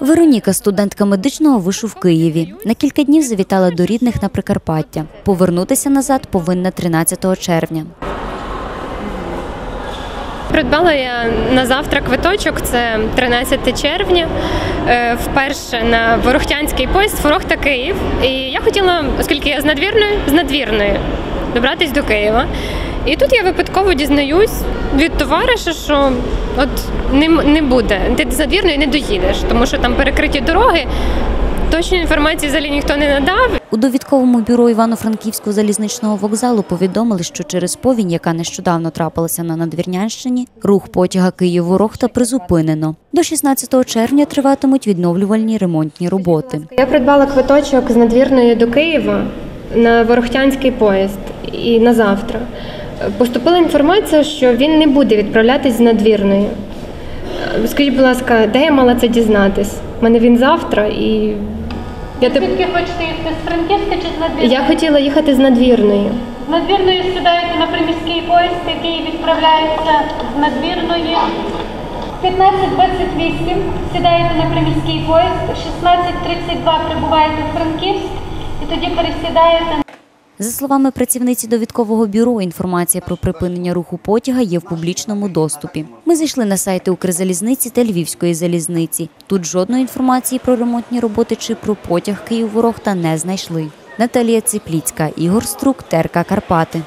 Вероніка, студентка медичного вишу в Києві, на кілька днів завітала до рідних на Прикарпаття. Повернутися назад повинна 13 червня. Придбала я на завтра квиточок, це 13 червня. е, Вперше на Ворохтянський поїзд Форох та Київ. І я хотіла, оскільки я з надвірної, з надвірної добратись до Києва. І тут я випадково дізнаюсь від товариша, що от не, не буде, ти з надвірної не доїдеш, тому що там перекриті дороги. Точної інформації взагалі ніхто не надав. У довідковому бюро Івано-Франківського залізничного вокзалу повідомили, що через повінь, яка нещодавно трапилася на Надвірнянщині, рух потяга Київ-Ворохта призупинено. До 16 червня триватимуть відновлювальні ремонтні роботи. Я придбала квиточок з надвірної до Києва на Ворохтянський поїзд і на завтра. Поступила інформація, що він не буде відправлятись з надвірної. Скажіть, будь ласка, де я мала це дізнатись? У мене він завтра і. Я. Звідки хочете їхати з Франківська чи з надвірної? я хотіла їхати з надвірної. З надвірної сідаєте на приміський поїзд, який відправляється з надвірної. 15.28 сідаєте на приміський поїзд, 16.32 прибуваєте в Франківськ і тоді пересідаєте За словами працівниці довідкового бюро, інформація про припинення руху потяга є в публічному доступі. Ми зайшли на сайти Укрзалізниці та Львівської залізниці. Тут жодної інформації про ремонтні роботи чи про потяг Київ-Ворохта не знайшли. Наталія Ципліцька, Ігор Струк, Терка Карпати.